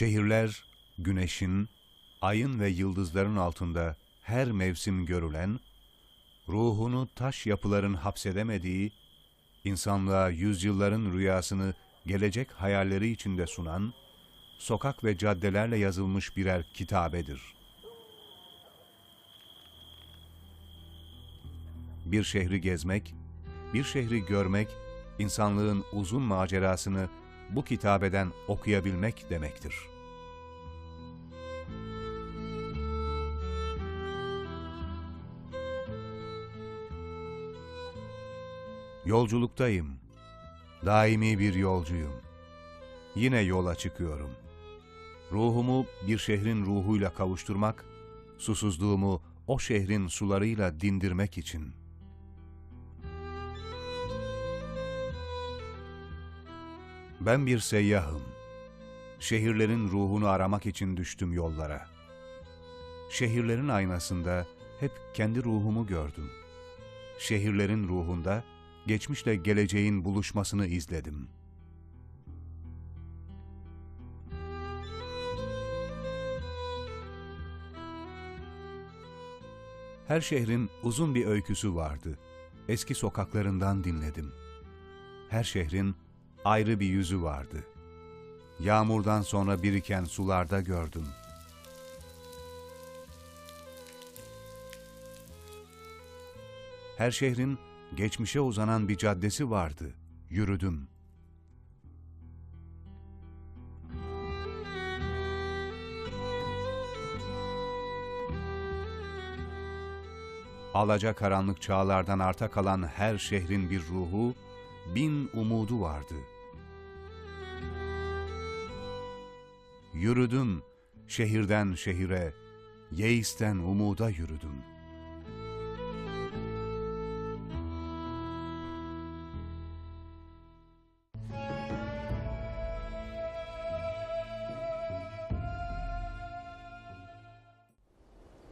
Şehirler, güneşin, ayın ve yıldızların altında her mevsim görülen, ruhunu taş yapıların hapsedemediği, insanlığa yüzyılların rüyasını gelecek hayalleri içinde sunan, sokak ve caddelerle yazılmış birer kitabedir. Bir şehri gezmek, bir şehri görmek, insanlığın uzun macerasını bu kitabeden okuyabilmek demektir. Yolculuktayım. Daimi bir yolcuyum. Yine yola çıkıyorum. Ruhumu bir şehrin ruhuyla kavuşturmak, susuzluğumu o şehrin sularıyla dindirmek için. Ben bir seyyahım. Şehirlerin ruhunu aramak için düştüm yollara. Şehirlerin aynasında hep kendi ruhumu gördüm. Şehirlerin ruhunda geçmişle geleceğin buluşmasını izledim. Her şehrin uzun bir öyküsü vardı. Eski sokaklarından dinledim. Her şehrin ayrı bir yüzü vardı. Yağmurdan sonra biriken sularda gördüm. Her şehrin geçmişe uzanan bir caddesi vardı. Yürüdüm. Alaca karanlık çağlardan arta kalan her şehrin bir ruhu, bin umudu vardı. Yürüdüm şehirden şehire, yeisten umuda yürüdüm.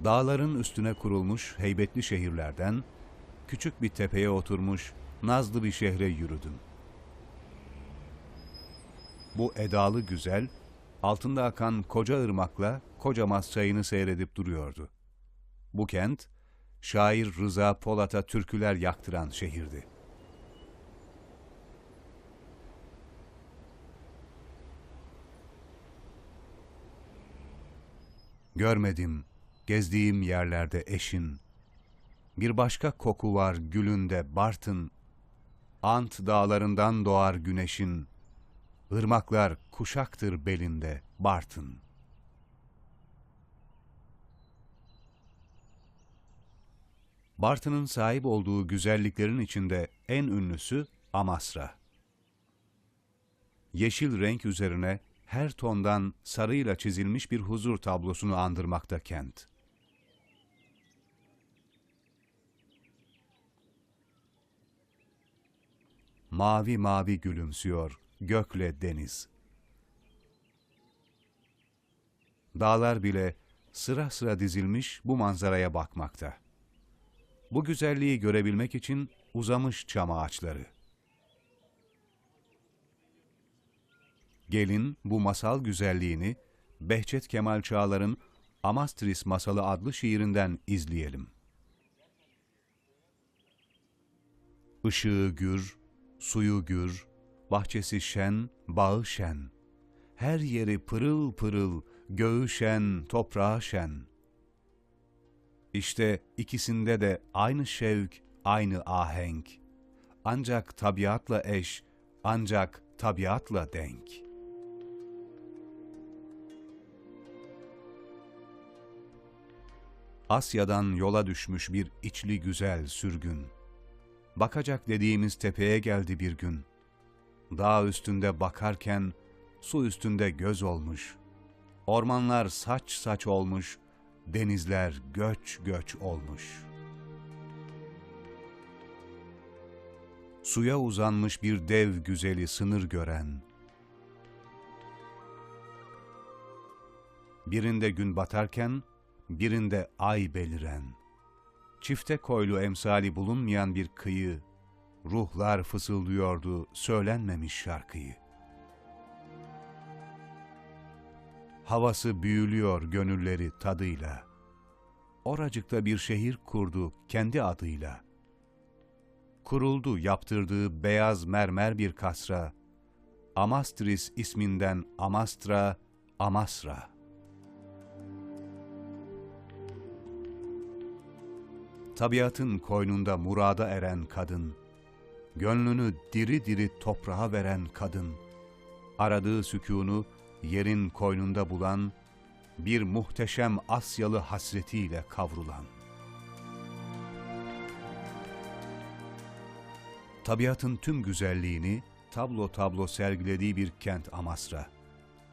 Dağların üstüne kurulmuş heybetli şehirlerden, küçük bir tepeye oturmuş nazlı bir şehre yürüdüm. Bu edalı güzel, altında akan koca ırmakla kocamaz çayını seyredip duruyordu. Bu kent, şair Rıza Polat'a türküler yaktıran şehirdi. Görmedim, gezdiğim yerlerde eşin, bir başka koku var gülünde Bartın, Ant dağlarından doğar güneşin, ırmaklar kuşaktır belinde Bartın. Bartın'ın sahip olduğu güzelliklerin içinde en ünlüsü Amasra. Yeşil renk üzerine her tondan sarıyla çizilmiş bir huzur tablosunu andırmakta kent. Mavi mavi gülümsüyor gökle deniz. Dağlar bile sıra sıra dizilmiş bu manzaraya bakmakta. Bu güzelliği görebilmek için uzamış çam ağaçları. Gelin bu masal güzelliğini Behçet Kemal Çağlar'ın Amastris Masalı adlı şiirinden izleyelim. Işığı gür, suyu gür, bahçesi şen, bağı şen. Her yeri pırıl pırıl, göğü şen, toprağı şen. İşte ikisinde de aynı şevk, aynı ahenk. Ancak tabiatla eş, ancak tabiatla denk.'' Asya'dan yola düşmüş bir içli güzel sürgün. Bakacak dediğimiz tepeye geldi bir gün. Dağ üstünde bakarken su üstünde göz olmuş. Ormanlar saç saç olmuş, denizler göç göç olmuş. Suya uzanmış bir dev güzeli sınır gören, birinde gün batarken birinde ay beliren, çifte koylu emsali bulunmayan bir kıyı, ruhlar fısıldıyordu söylenmemiş şarkıyı. havası büyülüyor gönülleri tadıyla. Oracıkta bir şehir kurdu kendi adıyla. Kuruldu yaptırdığı beyaz mermer bir kasra, Amastris isminden Amastra, Amasra. Tabiatın koynunda murada eren kadın, gönlünü diri diri toprağa veren kadın, aradığı sükûnu yerin koynunda bulan, bir muhteşem Asyalı hasretiyle kavrulan. Tabiatın tüm güzelliğini tablo tablo sergilediği bir kent Amasra.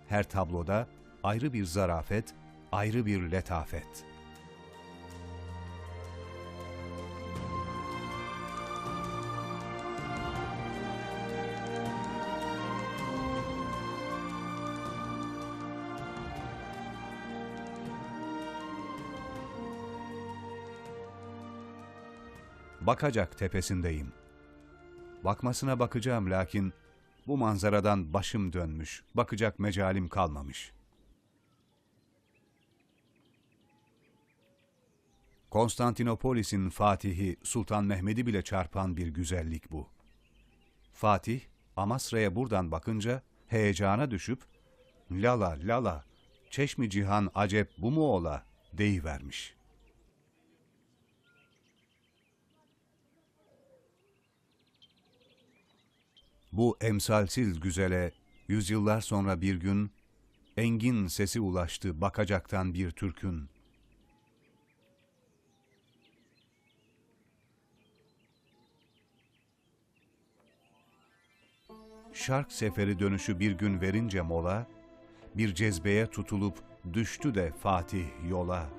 Her tabloda ayrı bir zarafet, ayrı bir letafet. Bakacak tepesindeyim. Bakmasına bakacağım lakin bu manzaradan başım dönmüş, bakacak mecalim kalmamış. Konstantinopolis'in fatihi Sultan Mehmet'i bile çarpan bir güzellik bu. Fatih, Amasra'ya buradan bakınca heyecana düşüp, lala lala, çeşmi cihan acep bu mu ola, deyivermiş.'' Bu emsalsiz güzele yüzyıllar sonra bir gün engin sesi ulaştı bakacaktan bir türkün. Şark seferi dönüşü bir gün verince mola, bir cezbeye tutulup düştü de Fatih yola.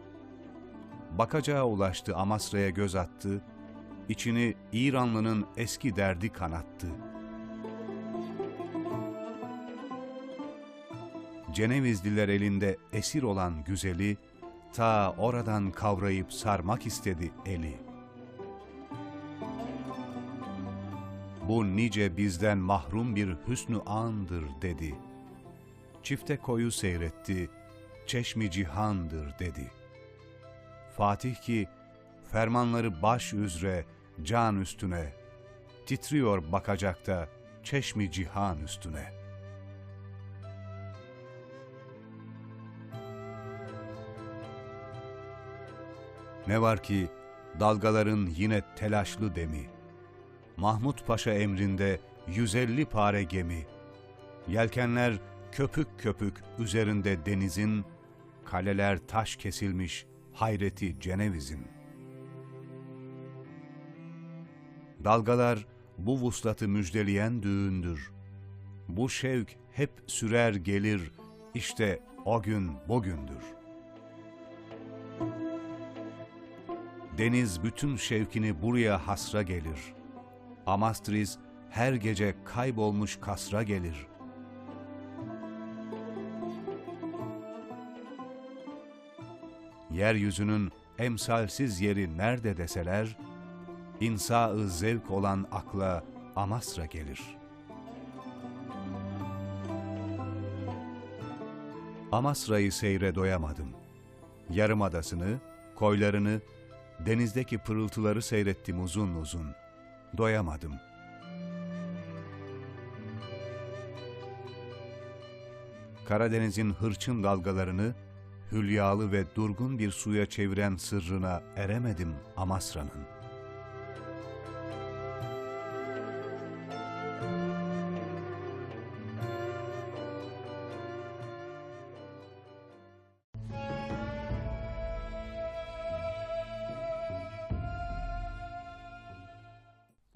Bakacağa ulaştı Amasra'ya göz attı, içini İranlı'nın eski derdi kanattı.'' Cenevizliler elinde esir olan güzeli, ta oradan kavrayıp sarmak istedi eli. Bu nice bizden mahrum bir hüsnü andır dedi. Çifte koyu seyretti, çeşmi cihandır dedi. Fatih ki, fermanları baş üzre, can üstüne, titriyor bakacakta, çeşmi cihan üstüne.'' Ne var ki dalgaların yine telaşlı demi. Mahmut Paşa emrinde 150 pare gemi. Yelkenler köpük köpük üzerinde denizin, kaleler taş kesilmiş hayreti Ceneviz'in. Dalgalar bu vuslatı müjdeleyen düğündür. Bu şevk hep sürer gelir, işte o gün bugündür. Deniz bütün şevkini buraya hasra gelir. Amastris her gece kaybolmuş kasra gelir. Yeryüzünün emsalsiz yeri nerede deseler, insa-ı zevk olan akla Amasra gelir. Amasra'yı seyre doyamadım. Yarımadasını, koylarını, Denizdeki pırıltıları seyrettim uzun uzun. Doyamadım. Karadeniz'in hırçın dalgalarını hülyalı ve durgun bir suya çeviren sırrına eremedim Amasra'nın.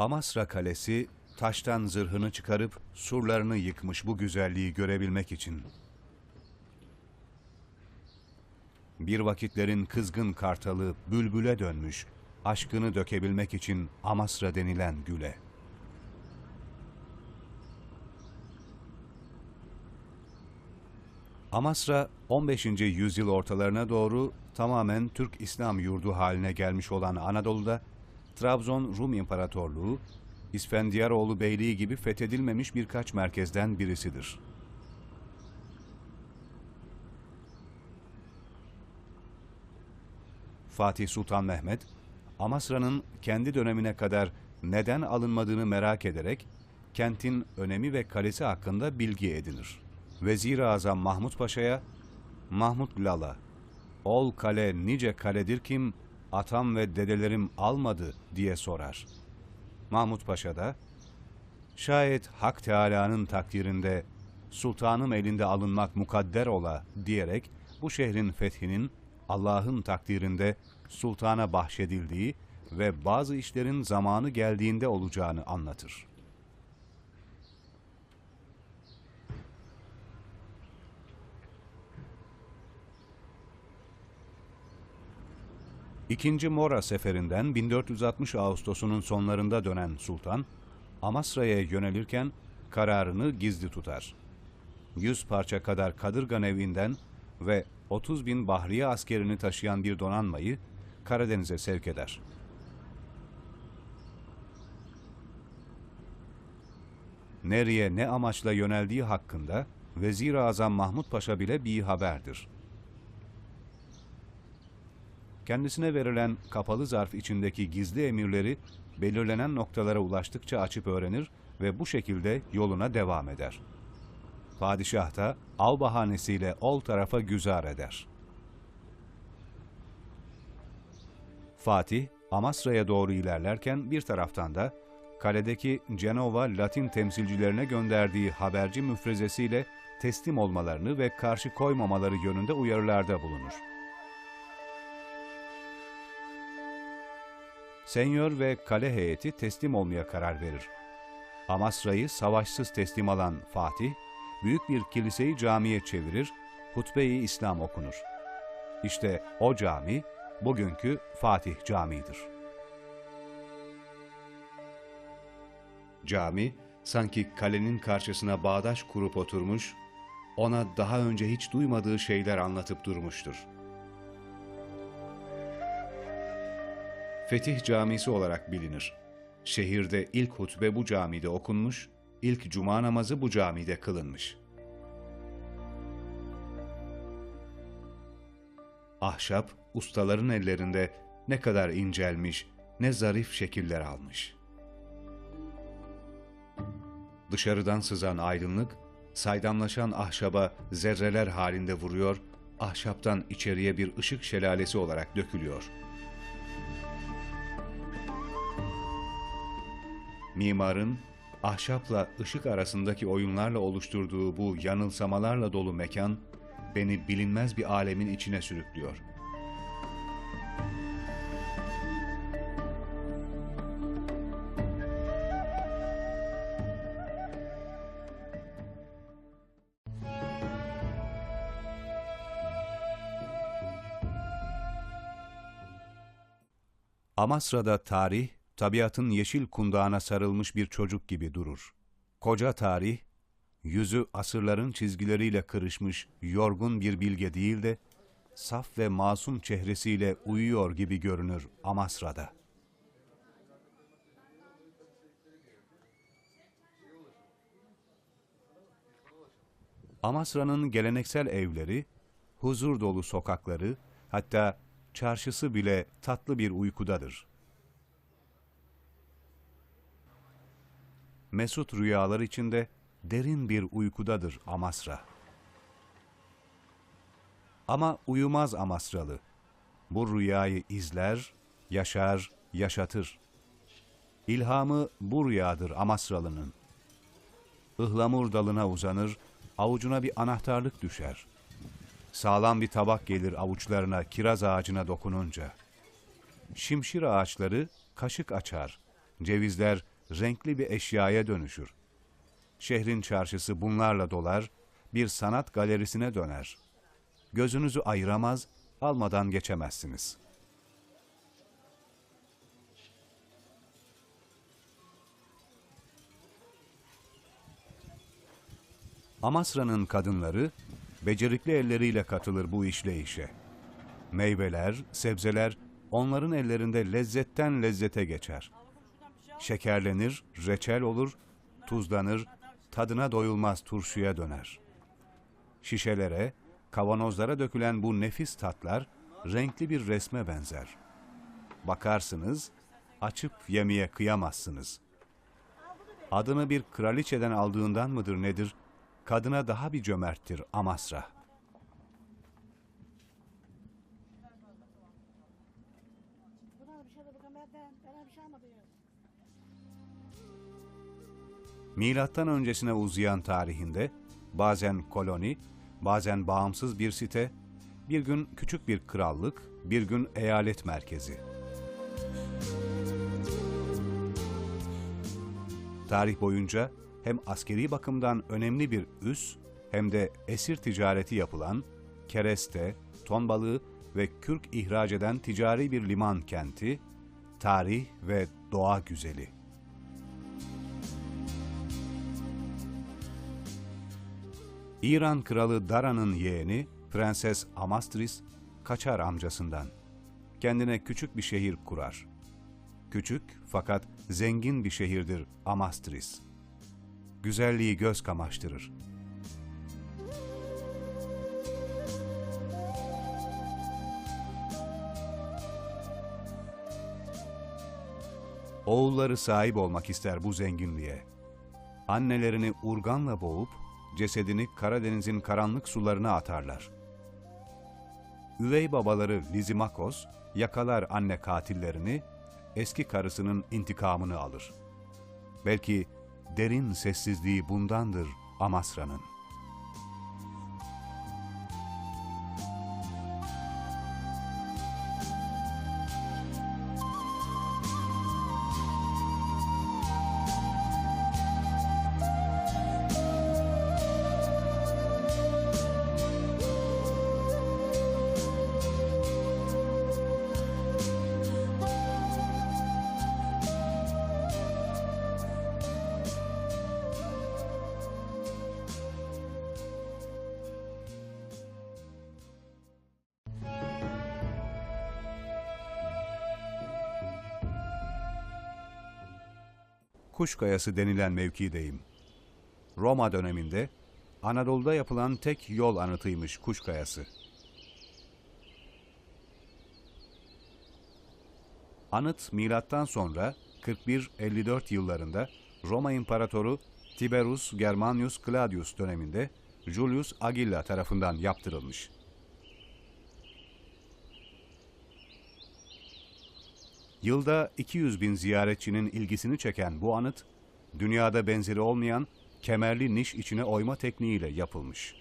Amasra Kalesi, taştan zırhını çıkarıp surlarını yıkmış bu güzelliği görebilmek için. Bir vakitlerin kızgın kartalı bülbüle dönmüş, aşkını dökebilmek için Amasra denilen güle. Amasra 15. yüzyıl ortalarına doğru tamamen Türk İslam yurdu haline gelmiş olan Anadolu'da Trabzon Rum İmparatorluğu, İsfendiyaroğlu Beyliği gibi fethedilmemiş birkaç merkezden birisidir. Fatih Sultan Mehmet, Amasra'nın kendi dönemine kadar neden alınmadığını merak ederek kentin önemi ve kalesi hakkında bilgi edinir. Vezir-i Azam Mahmut Paşa'ya, Mahmut Lala, ol kale nice kaledir kim, atam ve dedelerim almadı diye sorar. Mahmut Paşa da, şayet Hak Teâlâ'nın takdirinde sultanım elinde alınmak mukadder ola diyerek bu şehrin fethinin Allah'ın takdirinde sultana bahşedildiği ve bazı işlerin zamanı geldiğinde olacağını anlatır. İkinci Mora seferinden 1460 Ağustos'unun sonlarında dönen sultan, Amasra'ya yönelirken kararını gizli tutar. 100 parça kadar kadırgan evinden ve 30 bin bahriye askerini taşıyan bir donanmayı Karadeniz'e sevk eder. Nereye ne amaçla yöneldiği hakkında Vezir-i Azam Mahmut Paşa bile bir haberdir. Kendisine verilen kapalı zarf içindeki gizli emirleri belirlenen noktalara ulaştıkça açıp öğrenir ve bu şekilde yoluna devam eder. Padişah da av bahanesiyle ol tarafa güzar eder. Fatih, Amasra'ya doğru ilerlerken bir taraftan da kaledeki Cenova Latin temsilcilerine gönderdiği haberci müfrezesiyle teslim olmalarını ve karşı koymamaları yönünde uyarılarda bulunur. Senyor ve kale heyeti teslim olmaya karar verir. Amasra'yı savaşsız teslim alan Fatih, büyük bir kiliseyi camiye çevirir, hutbe-i İslam okunur. İşte o cami, bugünkü Fatih Camii'dir. Cami, sanki kalenin karşısına bağdaş kurup oturmuş, ona daha önce hiç duymadığı şeyler anlatıp durmuştur. Fetih Camisi olarak bilinir. Şehirde ilk hutbe bu camide okunmuş, ilk cuma namazı bu camide kılınmış. Ahşap, ustaların ellerinde ne kadar incelmiş, ne zarif şekiller almış. Dışarıdan sızan aydınlık, saydamlaşan ahşaba zerreler halinde vuruyor, ahşaptan içeriye bir ışık şelalesi olarak dökülüyor.'' Mimarın ahşapla ışık arasındaki oyunlarla oluşturduğu bu yanılsamalarla dolu mekan beni bilinmez bir alemin içine sürüklüyor. Amasra'da tarih tabiatın yeşil kundağına sarılmış bir çocuk gibi durur. Koca tarih, yüzü asırların çizgileriyle kırışmış yorgun bir bilge değil de, saf ve masum çehresiyle uyuyor gibi görünür Amasra'da. Amasra'nın geleneksel evleri, huzur dolu sokakları, hatta çarşısı bile tatlı bir uykudadır.'' Mesut rüyalar içinde derin bir uykudadır Amasra. Ama uyumaz Amasralı. Bu rüyayı izler, yaşar, yaşatır. İlhamı bu rüyadır Amasralı'nın. Ihlamur dalına uzanır, avucuna bir anahtarlık düşer. Sağlam bir tabak gelir avuçlarına kiraz ağacına dokununca. Şimşir ağaçları kaşık açar, cevizler renkli bir eşyaya dönüşür. Şehrin çarşısı bunlarla dolar, bir sanat galerisine döner. Gözünüzü ayıramaz, almadan geçemezsiniz. Amasra'nın kadınları becerikli elleriyle katılır bu işleyişe. Meyveler, sebzeler onların ellerinde lezzetten lezzete geçer şekerlenir, reçel olur, tuzlanır, tadına doyulmaz turşuya döner. Şişelere, kavanozlara dökülen bu nefis tatlar renkli bir resme benzer. Bakarsınız, açıp yemeye kıyamazsınız. Adını bir kraliçeden aldığından mıdır nedir, kadına daha bir cömerttir Amasra. Milattan öncesine uzayan tarihinde bazen koloni, bazen bağımsız bir site, bir gün küçük bir krallık, bir gün eyalet merkezi. Tarih boyunca hem askeri bakımdan önemli bir üs hem de esir ticareti yapılan kereste, ton balığı ve kürk ihraç eden ticari bir liman kenti, tarih ve doğa güzeli. İran kralı Dara'nın yeğeni Prenses Amastris kaçar amcasından. Kendine küçük bir şehir kurar. Küçük fakat zengin bir şehirdir Amastris. Güzelliği göz kamaştırır. Oğulları sahip olmak ister bu zenginliğe. Annelerini urganla boğup cesedini Karadeniz'in karanlık sularına atarlar. Üvey babaları Lizimakos yakalar anne katillerini, eski karısının intikamını alır. Belki derin sessizliği bundandır Amasra'nın. Kuşkayası denilen mevkideyim. Roma döneminde Anadolu'da yapılan tek yol anıtıymış Kuşkayası. Anıt milattan sonra 41-54 yıllarında Roma İmparatoru Tiberius Germanius Claudius döneminde Julius Agilla tarafından yaptırılmış. Yılda 200 bin ziyaretçinin ilgisini çeken bu anıt, dünyada benzeri olmayan kemerli niş içine oyma tekniğiyle yapılmış.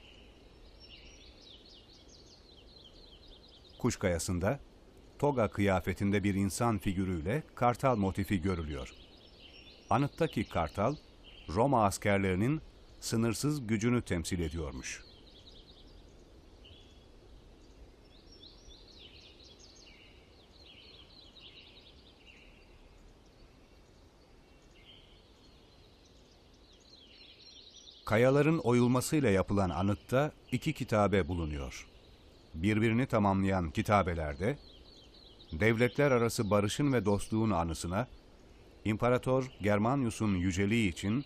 Kuş kayasında, toga kıyafetinde bir insan figürüyle kartal motifi görülüyor. Anıttaki kartal, Roma askerlerinin sınırsız gücünü temsil ediyormuş. Kayaların oyulmasıyla yapılan anıtta iki kitabe bulunuyor. Birbirini tamamlayan kitabelerde, devletler arası barışın ve dostluğun anısına, İmparator Germanius'un yüceliği için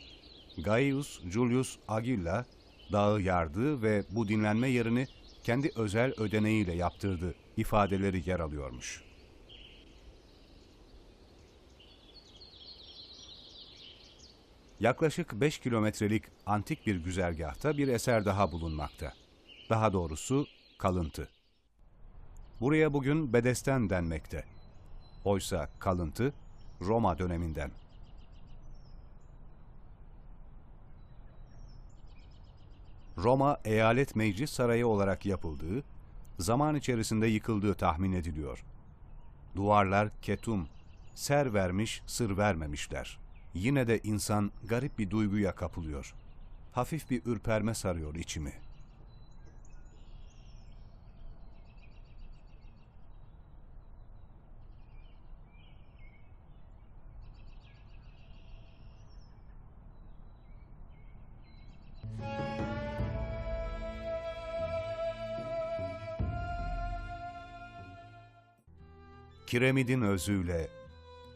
Gaius Julius Agilla dağı yardı ve bu dinlenme yerini kendi özel ödeneğiyle yaptırdı ifadeleri yer alıyormuş. Yaklaşık 5 kilometrelik antik bir güzergahta bir eser daha bulunmakta. Daha doğrusu kalıntı. Buraya bugün Bedesten denmekte. Oysa kalıntı Roma döneminden. Roma Eyalet Meclis Sarayı olarak yapıldığı, zaman içerisinde yıkıldığı tahmin ediliyor. Duvarlar ketum, ser vermiş, sır vermemişler. Yine de insan garip bir duyguya kapılıyor. Hafif bir ürperme sarıyor içimi. Kiremidin özüyle,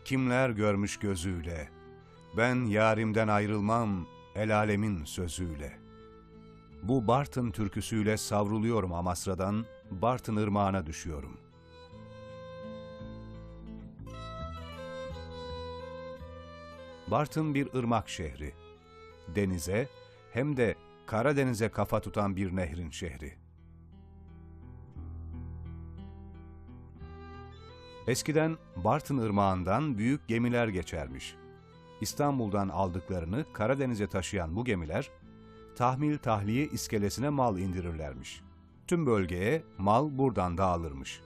kimler görmüş gözüyle, ben yarimden ayrılmam el alemin sözüyle. Bu Bartın türküsüyle savruluyorum Amasra'dan, Bartın ırmağına düşüyorum.'' Bartın bir ırmak şehri. Denize hem de Karadeniz'e kafa tutan bir nehrin şehri. Eskiden Bartın Irmağı'ndan büyük gemiler geçermiş. İstanbul'dan aldıklarını Karadeniz'e taşıyan bu gemiler, tahmil tahliye iskelesine mal indirirlermiş. Tüm bölgeye mal buradan dağılırmış.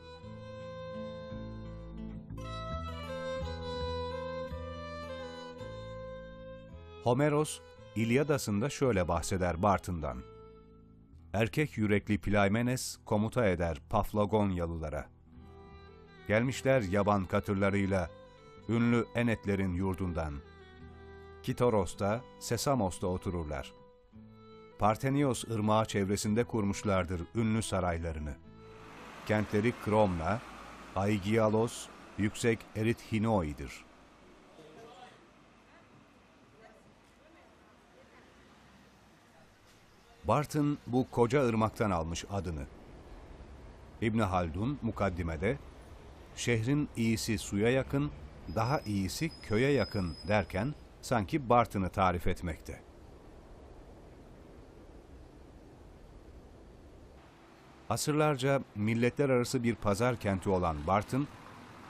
Homeros, İlyadası'nda şöyle bahseder Bartın'dan. Erkek yürekli Playmenes komuta eder Paflagonyalılara. Gelmişler yaban katırlarıyla, ünlü Enetlerin yurdundan. Kitoros'ta, Sesamos'ta otururlar. Partenios ırmağı çevresinde kurmuşlardır ünlü saraylarını. Kentleri Kromna, Aigialos, Yüksek Erithinoi'dir. Bartın bu koca ırmaktan almış adını. İbn Haldun mukaddimede şehrin iyisi suya yakın, daha iyisi köye yakın derken sanki Bartın'ı tarif etmekte. Asırlarca milletler arası bir pazar kenti olan Bartın,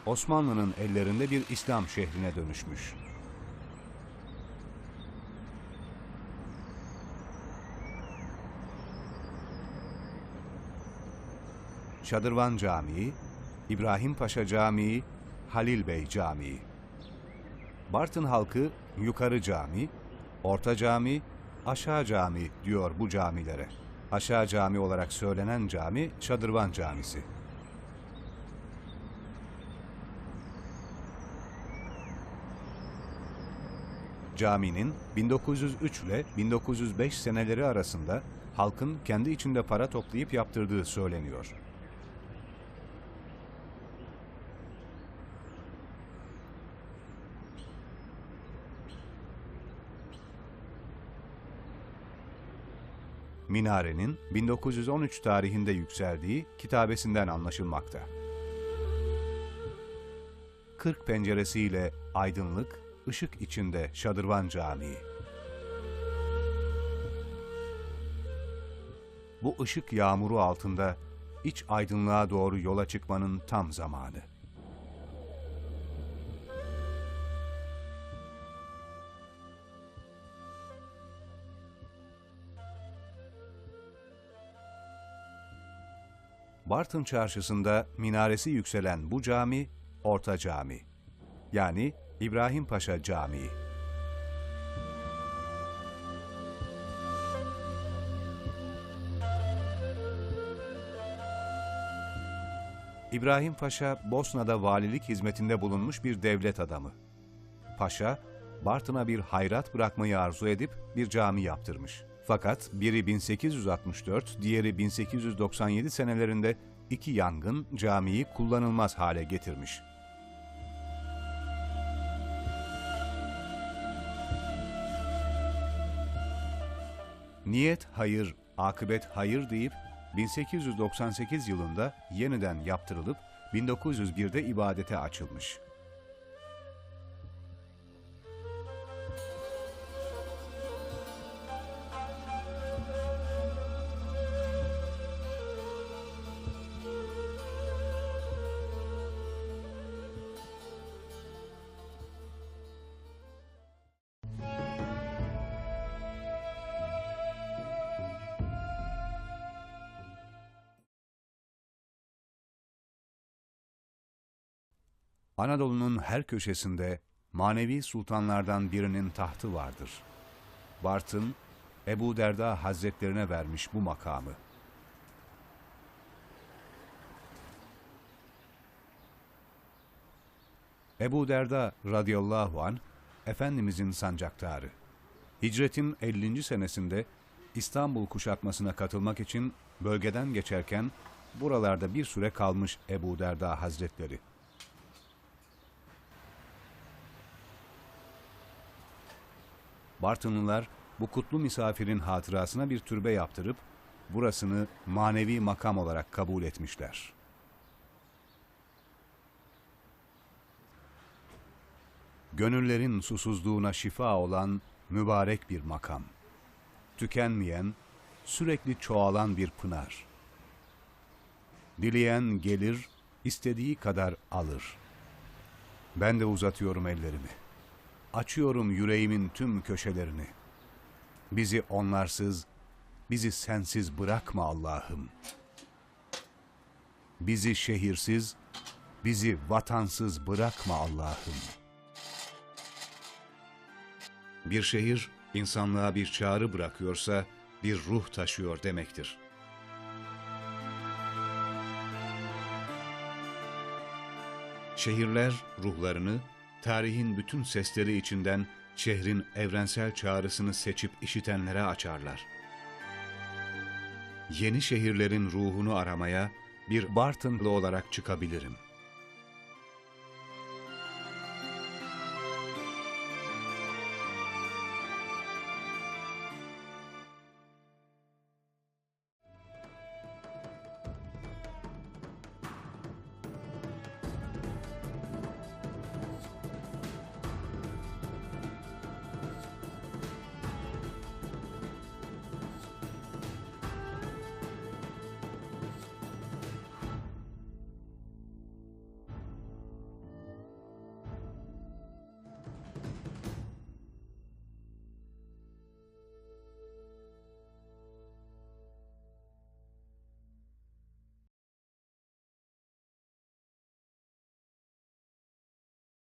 Osmanlı'nın ellerinde bir İslam şehrine dönüşmüş. Şadırvan Camii, İbrahim Paşa Camii, Halil Bey Camii. Bartın halkı Yukarı Cami, Orta Cami, Aşağı Cami diyor bu camilere. Aşağı Cami olarak söylenen cami Şadırvan Camisi. Caminin 1903 ile 1905 seneleri arasında halkın kendi içinde para toplayıp yaptırdığı söyleniyor. Minarenin 1913 tarihinde yükseldiği kitabesinden anlaşılmakta. 40 penceresiyle aydınlık, ışık içinde Şadırvan Camii. Bu ışık yağmuru altında iç aydınlığa doğru yola çıkmanın tam zamanı. Bartın çarşısında minaresi yükselen bu cami, Orta Cami. Yani İbrahim Paşa Camii. İbrahim Paşa, Bosna'da valilik hizmetinde bulunmuş bir devlet adamı. Paşa, Bartın'a bir hayrat bırakmayı arzu edip bir cami yaptırmış. Fakat biri 1864, diğeri 1897 senelerinde iki yangın camiyi kullanılmaz hale getirmiş. Niyet hayır, akıbet hayır deyip 1898 yılında yeniden yaptırılıp 1901'de ibadete açılmış. Anadolu'nun her köşesinde manevi sultanlardan birinin tahtı vardır. Bartın, Ebu Derda Hazretlerine vermiş bu makamı. Ebu Derda radıyallahu an Efendimizin sancaktarı. Hicretin 50. senesinde İstanbul kuşatmasına katılmak için bölgeden geçerken buralarda bir süre kalmış Ebu Derda Hazretleri. Bartınlılar bu kutlu misafirin hatırasına bir türbe yaptırıp burasını manevi makam olarak kabul etmişler. gönüllerin susuzluğuna şifa olan mübarek bir makam. Tükenmeyen, sürekli çoğalan bir pınar. Dileyen gelir, istediği kadar alır. Ben de uzatıyorum ellerimi. Açıyorum yüreğimin tüm köşelerini. Bizi onlarsız, bizi sensiz bırakma Allah'ım. Bizi şehirsiz, bizi vatansız bırakma Allah'ım. Bir şehir insanlığa bir çağrı bırakıyorsa bir ruh taşıyor demektir. Şehirler ruhlarını tarihin bütün sesleri içinden şehrin evrensel çağrısını seçip işitenlere açarlar. Yeni şehirlerin ruhunu aramaya bir Bartınlı olarak çıkabilirim.